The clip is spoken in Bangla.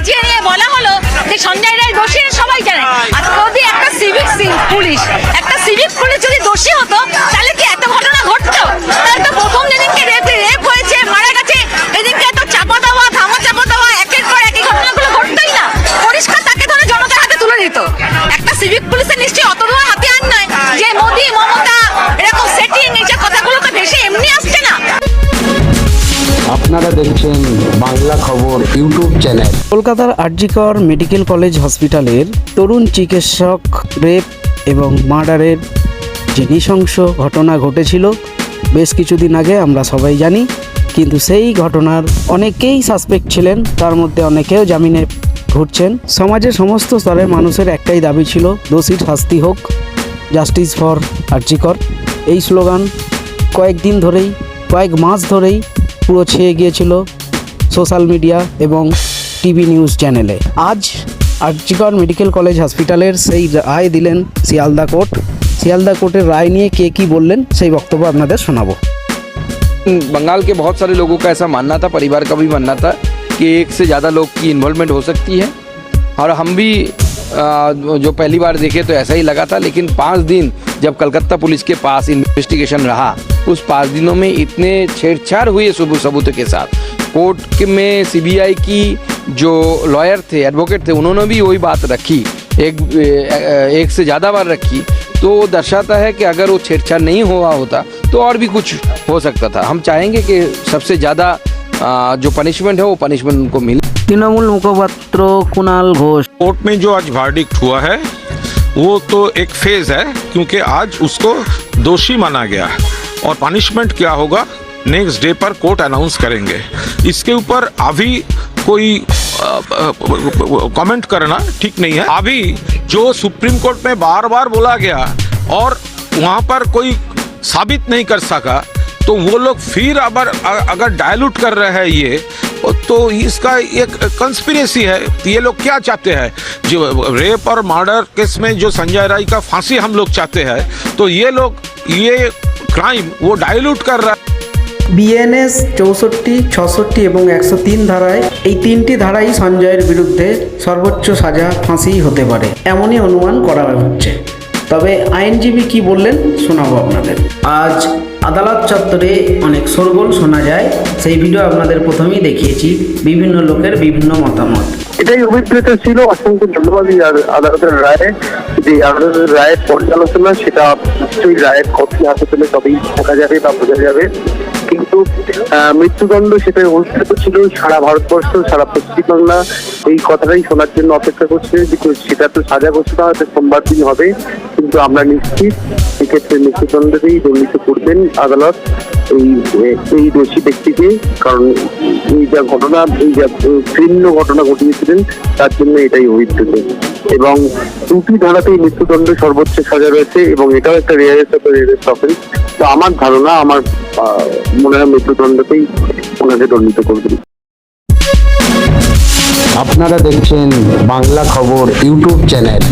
সাজিয়ে নিয়ে বলা হলো যে সঞ্জয় রায় দোষী সবাই জানে আর যদি একটা সিভিক পুলিশ, একটা সিভিক আপনারা দেখছেন বাংলা খবর ইউটিউব চ্যানেল। কলকাতার আরজিকর মেডিকেল কলেজ হসপিটালের তরুণ চিকিৎসক, রেপ এবং মার্ডারের যে নৃশংস ঘটনা ঘটেছিল, বেশ কিছুদিন আগে আমরা সবাই জানি, কিন্তু সেই ঘটনার অনেকেই সাসপেক্ট ছিলেন, তার মধ্যে অনেকেও জামিনে ঘুরছেন। সমাজের সমস্ত স্তরের মানুষের একটাই দাবি ছিল, দোষীর শাস্তি হোক জাস্টিস ফর আরজিকর। এই স্লোগান কয়েকদিন ধরেই, কয়েক মাস ধরেই পুরো ছেয়ে গিয়েছিল সোশ্যাল মিডিয়া এবং টিভি নিউজ চ্যানেলে আজ আরজিকর মেডিকেল কলেজ হসপিটালের সেই রায় দিলেন শিয়ালদা কোর্ট শিয়ালদা কোর্টের রায় নিয়ে কে কি বললেন সেই বক্তব্য আপনাদের শোনাবো बंगाल के बहुत सारे लोगों का ऐसा मानना था परिवार का भी मानना था कि एक से ज़्यादा लोग की इन्वॉल्वमेंट हो सकती है और हम भी आ, जो पहली बार देखे तो ऐसा ही लगा था लेकिन पाँच दिन जब कलकत्ता पुलिस के पास इन्वेस्टिगेशन रहा उस पाँच दिनों में इतने छेड़छाड़ हुई सबूत के साथ। कोर्ट में सीबीआई की जो लॉयर थे एडवोकेट थे उन्होंने भी वही बात रखी। एक एक से ज़्यादा बार रखी। तो दर्शाता है कि अगर वो छेड़छाड़ नहीं हुआ होता तो और भी कुछ हो सकता था। हम चाहेंगे कि सबसे ज़्यादा जो पनिशमेंट है वो पनिशमेंट उनको मिले। तृणमूल मुखपत्र कुणाल घोष। कोर्ट में जो आज वार्डिक्ट हुआ है वो तो एक फ़ेज़ है क्योंकि आज उसको दोषी माना गया है। और पनिशमेंट क्या होगा? नेक्स्ट डे पर कोर्ट अनाउंस करेंगे। इसके ऊपर अभी कोई कमेंट करना ठीक नहीं है। अभी जो सुप्रीम कोर्ट में बार बार बोला गया और वहाँ पर कोई साबित नहीं कर सका तो वो लोग फिर अगर अगर डायलूट कर रहे हैं ये तो इसका एक कंस्पिरेसी है। ये लोग क्या चाहते हैं? जो रेप और मर्डर केस में जो संजय राय का फांसी हम लोग चाहते हैं तो ये लोग, ये क्राइम वो डायलूट कर रहा है বিএনএস চৌষট্টি ছষট্টি এবং একশো তিন ধারায় এই তিনটি ধারাই সঞ্জয়ের বিরুদ্ধে সর্বোচ্চ সাজা ফাঁসি হতে পারে এমনই অনুমান করা হচ্ছে তবে আইনজীবী কি বললেন শোনাবো আপনাদের। আজ আদালত চত্বরে অনেক সরগোল শোনা যায়, সেই ভিডিও আপনাদের প্রথমেই দেখিয়েছি, বিভিন্ন লোকের বিভিন্ন মতামত। এটাই অভিপ্রেত ছিল, অসংখ্য ধন্যবাদ আদালতের রায়ে। যে আদালতের রায়ের পর্যালোচনা, সেটা নিশ্চয়ই রায়ের কপি হাতে তবেই থাকা যাবে বা বোঝা যাবে। কিন্তু মৃত্যুদণ্ড সেটা অনুষ্ঠিত ছিল সারা ভারতবর্ষ, সারা পশ্চিমবাংলা। এই কথাটাই শোনার জন্য অপেক্ষা করছে যে সেটা তো সাজা ঘোষণা, হয়তো সোমবার দিন হবে। কিন্তু আমরা নিশ্চিত সেক্ষেত্রে মৃত্যুদণ্ডতেই দণ্ডিত করবেন আদালত এই এই দোষী ব্যক্তিকে, কারণ এই যা ঘটনা, এই যা ঘৃণ্য ঘটনা ঘটিয়েছিলেন, তার জন্য এটাই অভিপ্রেত এবং দুটি ধারাতেই মৃত্যুদণ্ড সর্বোচ্চ সাজা রয়েছে, এবং এটাও একটা রেয়ারেস্ট অফ রেয়ারেস্ট অফেন্স তো আমার ধারণা, আমার মনে হয় মৃত্যুদণ্ডকেই ওনাকে দণ্ডিত করবেন আপনারা দেখছেন বাংলা খবর ইউটিউব চ্যানেল।